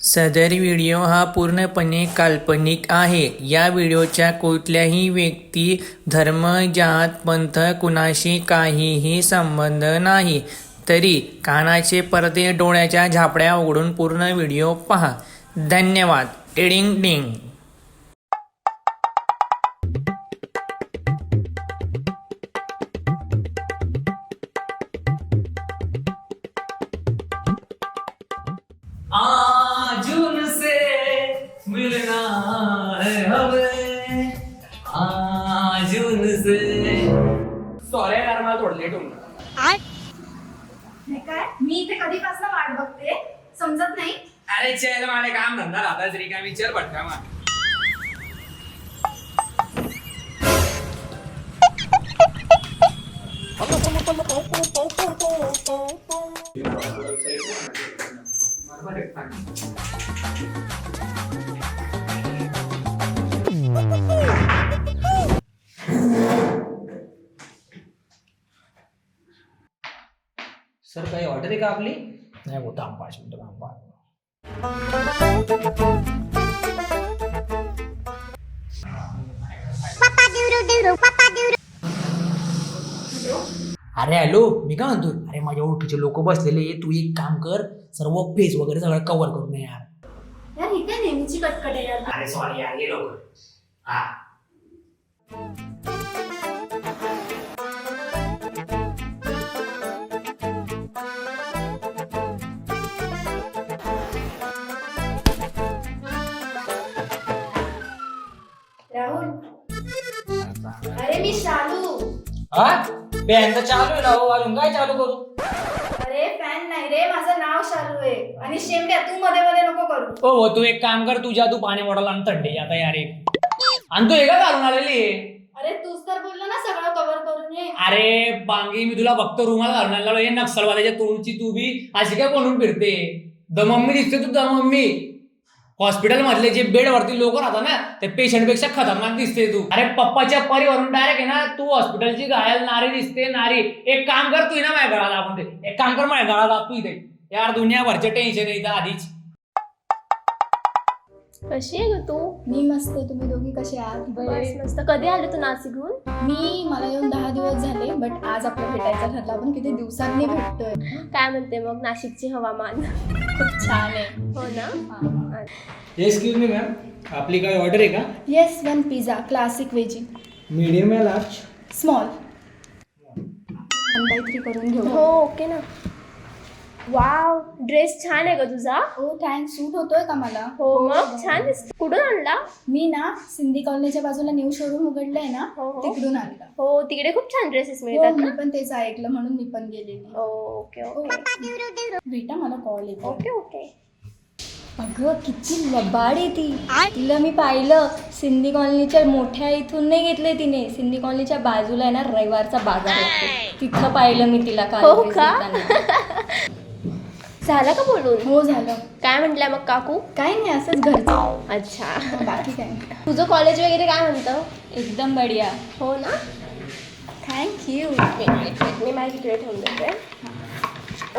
सदर व्हिडिओ हा पूर्णपणे काल्पनिक आहे. या व्हिडिओच्या कुठल्याही व्यक्ती धर्म जात पंथ कुणाशी काहीही संबंध नाही. तरी कानाचे पडदे डोळ्याच्या झापड्या उघडून पूर्ण व्हिडिओ पहा. धन्यवाद. एडिंग डिंग हे काय? मी इथे कधीपासून वाट बघते? समजत नाही? अरे चल मला काम धंदा राहता तरी काय विचार पटका मा सर ऑर्डर आहे का आपली? नाही होता पाच मिनिटं थांबा. अरे हॅलो मी काय म्हणतो अरे माझ्या ओळखीचे लोक बसलेले आहे. तू एक काम कर सर्व पेज वगैरे सगळं कव्हर करून ये यार. यार ही काय नेहमीची कटकट आहे यार. अरे सॉरी यार ये लवकर. हा. हा? बँक चालू आहे ना हो अजून काय चालू करू? अरे फॅन नाही रे माझं नाव शालू आहे. आणि तू मध्ये मध्ये नको करू. हो हो तू एक काम कर तुझ्या तू पाणी बॉटल आणि थंडी आता यार एक. आणि तू एका घालून आलेली? आहे अरे तूच तर बोलला ना सगळं कव्हर करून ये. अरे बांगी मी तुला फक्त रुमाल घालून आणलेलो हे नक्षलवाद्याच्या तोंडची तू बी अशी काय बनवून फिरते? द मम्मी दिसते तू द मम्मी. हॉस्पिटल मधले जे बेड वरती लोक राहतात ना ते पेशंटपेक्षा खतरनाक दिसते तू. अरे पप्पाच्या परीवरून डायरेक्ट आहे ना तू हॉस्पिटलची घायल नारी दिसते नारी. एक काम कर तू ना माझ्या गळाला आपण ते. एक काम कर माझ्या गळाला तू इथे. यार दुनियाभरचे टेन्शन येतं आधीच. कशी आहे ग तू? मी मस्त तुम्ही दोघी कसे आहात? बस मस्त. कधी आले तू नाशिकहून? मी मला येऊन दहा दिवस झाले बट आज आपलं भेटायचं ठरलं. आपण किती दिवसांनी भेटतोय. काय म्हणते मग नाशिकचे हवामान? खूप छान आहे. हो ना? एक्सक्यूज मी मॅम आपली काय ऑर्डर आहे का? Yes one pizza classic veggie medium या large small one by three करून घेऊ. हो ओके ना. वाव ड्रेस छान आहे ग तुझा. हो थँक्स सूट होतोय का मला? हो मग छान दिसत. कुठून आणला? मी ना सिंधी कॉलनीच्या बाजूला न्यू शोरूम उघडलंय ना हो, हो. तिकडून आणलं. हो तिकडे खूप छान ड्रेसेस हो मिळतात मी ना पण तेच ऐकलं म्हणून मी पण गेलेली. हो ओके ओके. भेटा मला कॉल येतो ओके ओके. अगं किती लबाड आहे ती. तिला मी पाहिलं सिंधी कॉलनीच्या मोठ्या इथून नाही घेतले तिने. सिंधी कॉलनीच्या बाजूला आहे ना रविवारचा बाजार लागतो तिथं पाहिलं मी तिला काल हो का? घेताना. झालं का बोलून? हो झालं. काय म्हटल्या मग काकू? काही नाही असंच घरचं. अच्छा. बाकी काय. तुझं कॉलेज वगैरे काय म्हणतं? एकदम बढिया. हो ना? थँक्यू वेट मी माझी तिकडे ठेवून देते.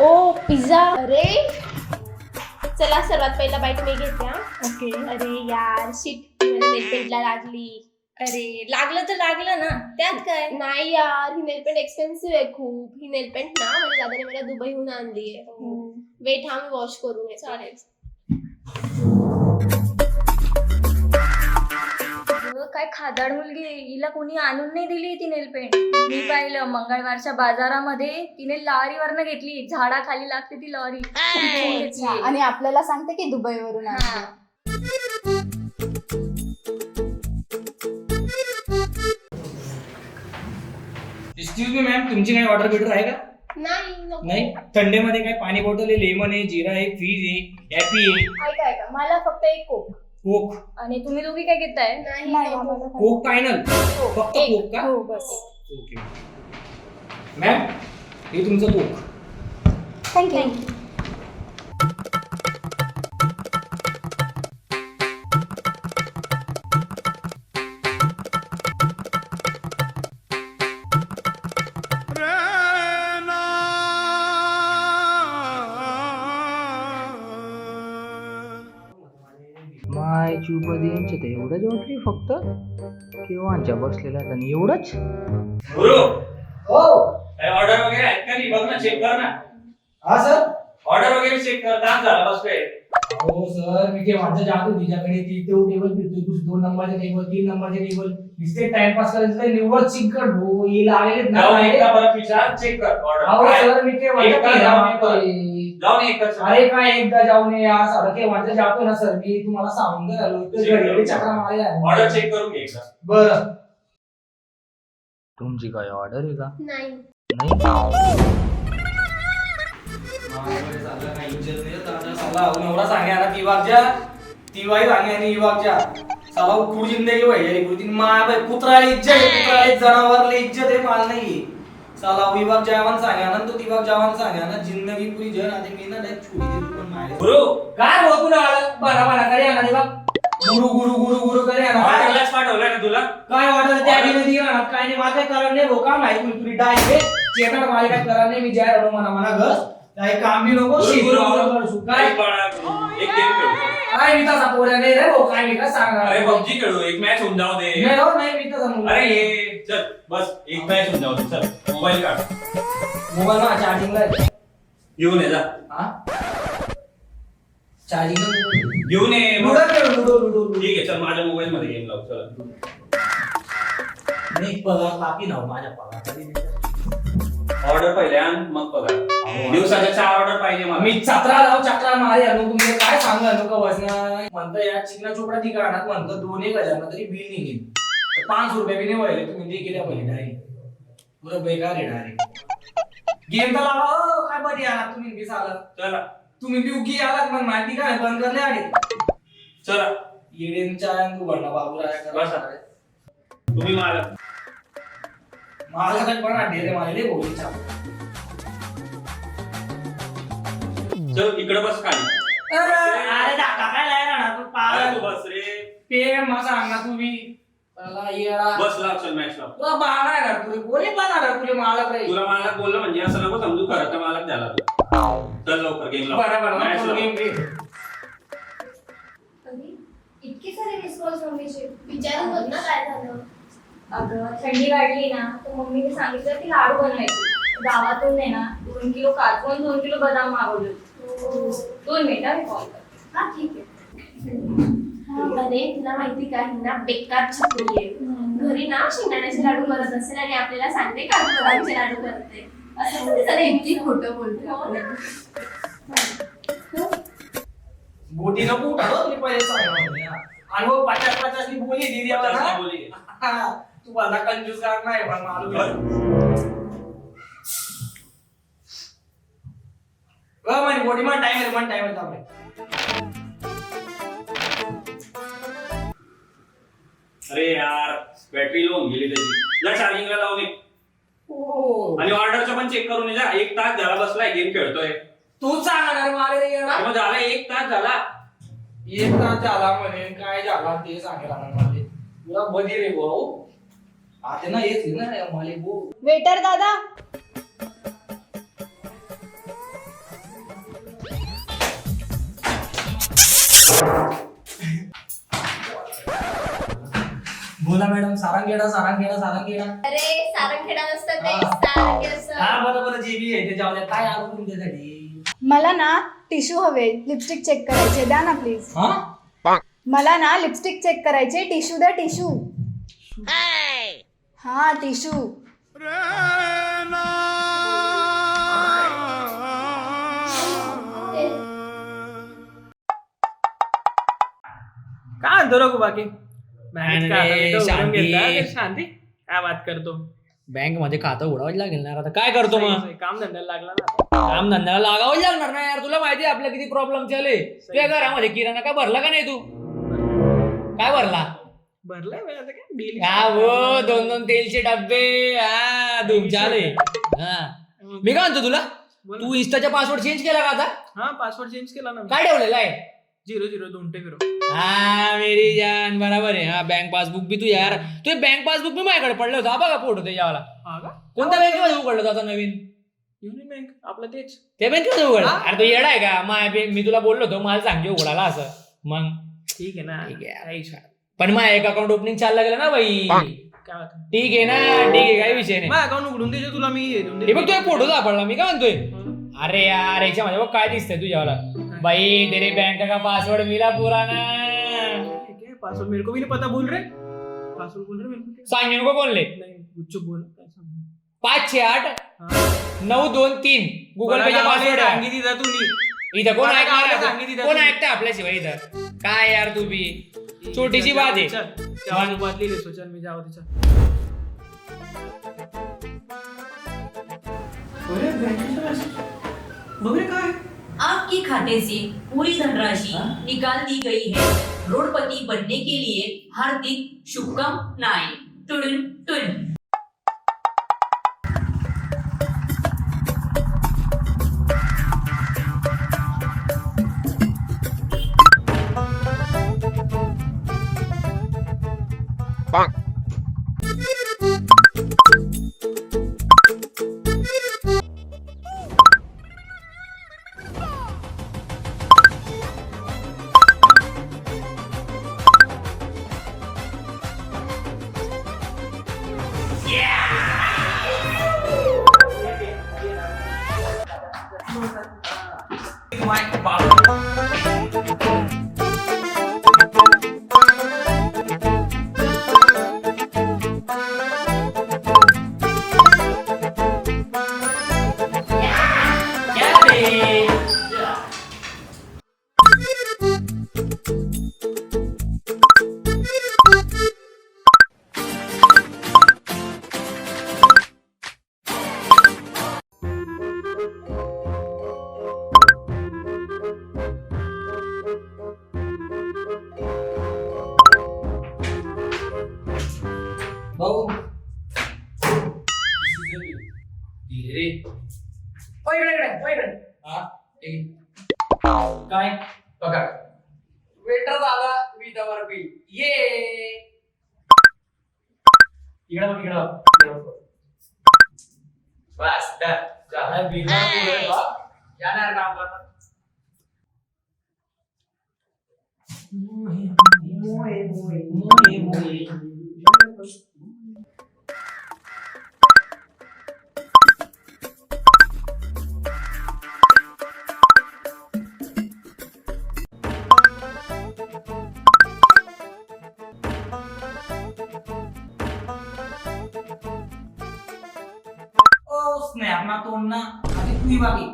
ओ पिझ्झा. अरे. चला सर्वात पहिला बाईट मी घेते हा. ओके अरे यार शिट नेलपेंटला लागली. अरे लागलं तर लागलं ना. त्यात काय? नाही यार ही नेलपेंट एक्सपेन्सिव्ह आहे खूप. ही नेलपेंट ना माझ्या दादाने मला दुबईहून आणली आहे. वेट हा मी वॉश करून येते चालेल. अगं, काय खादाड मुलगी आहे. हिला कोणी आणून नाही दिली ती नेलपेंट मी पाहिलं मंगळवारच्या बाजारामध्ये तिने लॉरीवरनं घेतली. झाडाखाली लागते ती लॉरी. आणि आपल्याला सांगते की दुबईवरून आणली. एक्सक्यूज मी मॅम तुमची काही ऑर्डर बिर्डर आहे का? नाही नको. नाही थंडेमध्ये काय पाणी बॉटल आहे लेमन आहे जिरा आहे फ्रीज आहे ॲपी आहे. ऐका ऐका. मला फक्त एक कोक कोक आणि तुम्ही दोघी काय घेताय? नाही नाही नको. आम्हाला काही- कोक फायनल फक्त एक. कोक का? हो बस. ओके मॅम हे तुमचं कोक थँक्यू फक्त केव्हाच्या बसलेल्या आहेत आणि एवढंच? गुरु हो. काय ऑर्डर वगैरे आहेत का नाही? बघ ना चेक कर ना. हा सर ऑर्डर वगैरे चेक कर. तास झाला बसतोय हो सर मी केव्हाचा जातो. तुझ्याकडे ती तो टेबल फिरतोय तू दोन नंबरचे टेबल तीन नंबरचे टेबल नुसते टाइमपास करायचं तर निव्वळ चिकट ही लागले ना. जाऊन एकदा परत विचार चेक कर. ऑर्डर सर मी केव्हाचा जाऊन अरे काय एकदा जाऊन ये केव्हाचा जातो ना सर? मी तुम्हाला सांगून राहिलो आहे. घरी चक्रा मारल्या ऑर्डर चेक करून घे एकदा. बरं. तुमची काय ऑर्डर आहे का? नाही. नाही एवढा सांगा ना ती वागजा ती वाई सांगे आणि ही वागजा साला खूप जिंदगी व्हायची? पुरी माया बाई कुत्रा इज्जत आहे कुत्रा जनावरला इज्जत आहे माल नाही साला विभाग जवान सांगा ना तो विभाग जवान सांगा ना जिंदगी पुरी जन आधी मी ना डायरेक्ट छुरी देतो पण मारे गुरु काय हो तुला बरा बरा करे ना रे बाप. गुरु गुरु गुरु गुरु करे ना काय ऑर्डरलाच पाठवलंय ना तुला? काय वाटत त्या आधी मध्ये ना काय नाही काय कारण नाही काम आहे तुझी डाय आहे चेतन मला काय करा नाही मी जाय रडू म्हणा म्हणा घस काही काम बी नको गुरु, गुरु, नको, गुरु. करू. काय एक गेम खेळू. काय मी तसा पोऱ्या नाही रे भाऊ काय मी काय सांगणार? अरे पबजी खेळू एक मॅच होऊन जाऊ दे. नाही हो नाही मी तसा मुलगा. अरे बस एक मॅच होऊन जाऊ दे चल. मोबाईल काढ. मोबाईल ना चार्जिंगला आहे. घेऊन ये जा. हा? चार्जिंग घेऊन ये. लुडो खेळू लुडो लुडो लुडो ठीक आहे चल माझ्या मोबाईल मध्ये गेम लाव चल. नाही पगार बाकी ना हो, माझ्या पगार? ऑर्डर पहिले आण मग पगार. दिवसाच्या चार ऑर्डर पाहिजे मला. मी चक्रा लाव चक्रा मारे अनु तुम्ही काय सांगा नको वसना म्हणतं या चिकना चोपडा ती काढणार म्हणतं दोन एक हजार तरी बिल निघेल. पाच रुपये बी नाही व्हायला तुम्ही ते केल्या पहिले डायरेक्ट पुरं बेकार आहे डायरेक्ट गेम तर लावा हो, काय बरी आला तुम्ही बी आला चला. तुम्ही बी उगी आलात मग माहिती काय बंद करले आणि चला. येडेंच्या तू भरणा बाबू बसा. तुम्ही मला मला काय पण डेरे मारले बोलीच्या चल इकडे बस खाली. अरे! धाका काय लाय राहणार तू अरे पागल. तू बस रे. पे मला सांग ना येडा. बस लाव तुला बाळा आहे ना तुला कोणी बाळा तुला मालक तुला मला बोललं म्हणजे असं नको समजू खरं तर मला झाला तू चल लवकर गेम लाव. बरं बरं मॅच नको लाव. गेम घे. इतके सारे मिस कॉल्स मम्मीचे विचारून बघ ना काय झालं. अगं थंडी वाढली ना तर मम्मीने सांगितलं की लाडू बनवायचे. गावातून आहे ना दोन किलो काजू आणि दोन किलो बदाम मागवले दोन मिनिटं मी कॉल करते. हा ठीक आहे. अरे तुला माहिती का ही ना बेकार छत्री आहे. घरी ना शेंगदाण्याचे लाडू करत असेल आणि आपल्याला सांगते का बदामचे लाडू करते. असं नेमकी खोटं बोलते. हो ना? बोटी नको उठाडो तुम्ही पहिले सांगा आणि मग पचास पचास नी बोली नी बोली. हा, तू मला कंजूस करणार नाही पण मालूम मारी टाइम मन टाइम आहे अरे यार बॅटरी लो होऊन गेली त्याची. जा चार्जिंगला लावून ये. ओ आणि ऑर्डरचं पण चेक करून ये. जा एक तास झाला बसलाय गेम खेळतोय. तूच सांगणार मला रे येडा. मग झाला एक तास झाला. एक तास झाला म्हणे काय झाला ते सांगायला मला. तुला बधी रे भाऊ. आता ना येत ना मला भाऊ वेटर दादा. बोला मॅडम सारंगेडा सारंगेडा सारंगेडा अरे सारंगखेडा नसतं ते हा. सारंगे असतं. हा बरं बरं जे बी आहे त्याच्या द्या. काय आलो तुमच्यासाठी? मला ना टिश्यू हवे लिपस्टिक चेक करायचे. द्या ना प्लीज हा? मला ना लिपस्टिक चेक करायचे. टिश्यू द्या टिश्यू. हा टिश्यू. काय म्हणतो रघु बाकी आता उघडून शांती. घेतला. अरे, शांती काय बात करतो? बँकमध्ये खातं उघडावंच लागेल ना आता काय करतो मग? काम धंद्याला लागला ना. काम धंद्याला लागावंच लागणार ना यार. तुला माहिती आपल्या किती प्रॉब्लेम चाले तुझ्या घरामध्ये किराणा काय भरला का नाही तू? काय भरला? भरलाय बाई आता काय बिल हा वो दोन दोन तेलचे डब्बे. हा. हा मी काय म्हणतो तुला? बोल तू इंस्टाचा पासवर्ड चेंज केला का आता? हा पासवर्ड चेंज केला ना काय ठेवलेला आहे? झिरो झिरो दोन टेक हा मेरी जान बरोबर आहे हा बँक पासबुक बी तू यार। तू बँक पासबुक बी माझ्याकडे पडलं होतं हा बघा फोटो त्याच्यावाला हा का? कोणत्या बँकेमध्ये उघडलं होतं आता नवीन? युनियन बँक आपलं तेच. त्या बँकेमध्ये उघड हा? अरे तो येडा आहे का? माय बे- मी तुला बोललो होतो मला सांगे उघडाला असं. मग? ठीक आहे ना. ठीक आहे. काही शा- पण मग एक अकाउंट ओपनिंग चाललं गेलं ना बाई. काय होतं? ठीक आहे ना ठीक आहे काही विषय नाही. अकाउंट उघडून दे तुला मी हे देऊन हे बघ तुझ्या देईन. फोटो सापडला मी काय म्हणतोय? हं. अरे यार याच्यामध्ये बघ काय दिसतंय तुझ्यावाला. भाई तेरे बैंक का पासवर्ड मिला पुराना। ठीक है पासवर्ड मेरे को भी नहीं पता बोल रहे? पासवर्ड बोल रहे मेरे को को बोलले नहीं बोल? पाच छे आठ. नऊ दोन तीन। गुगल पेचा गावाला पासवर्ड आहे सांगितली जा तुम्ही इथं कोण मला गावाला ऐकणार कोण. ऐकतं आपल्याशिवाय इथं काय यार तू बी छोटीशी बात आहे चल मी जाऊ दे चल बघ रे काय आपके खाते से पूरी धनराशि निकाल दी गई है। करोड़पति बनने के लिए हार्दिक शुभकामनाएँ। टुडुन टुन क्या काय बघा. वेटर दादा विथ अवर बिल ये. इकडे बघ इकडे. बस डन. चहा बिना पुढे बघ. जाणार काम करणार ओ स्नॅप ना तोंड ना आधी तू ही बाकी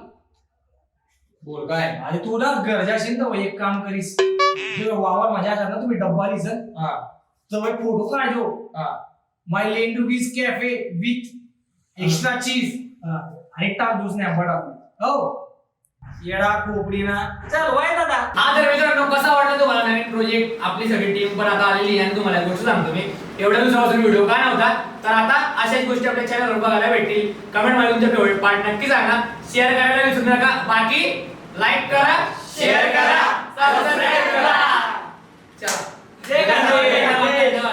बोल काय? आणि तू ना गरजा असेल तर एक काम करीस. जेव्हा वावर मजा असतात ना तुम्ही डब्बा लिसन हा. तर फोटो काढजो. हा. My lane to beach cafe with extra cheese आणि टाक जो स्नॅप टाक हो. येडा खोपडी ना. चल वय दादा. हा तर मित्रांनो कसा वाटला तुम्हाला नवीन प्रोजेक्ट आपली सगळी टीम पण आता आलेली आहे आणि तुम्हाला गोष्ट सांगतो मी. एवढ्या दिवसापासून व्हिडिओ का नव्हता? तर आता अशाच गोष्टी आपल्या चॅनलवर बघायला भेटतील. कमेंटमध्ये तुमच्या फेवरेट पार्ट नक्की सांगा. शेअर करायला विसरू नका. बाकी लाईक करा शेअर करा. सबस्क्राईब करा.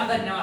धन्यवाद.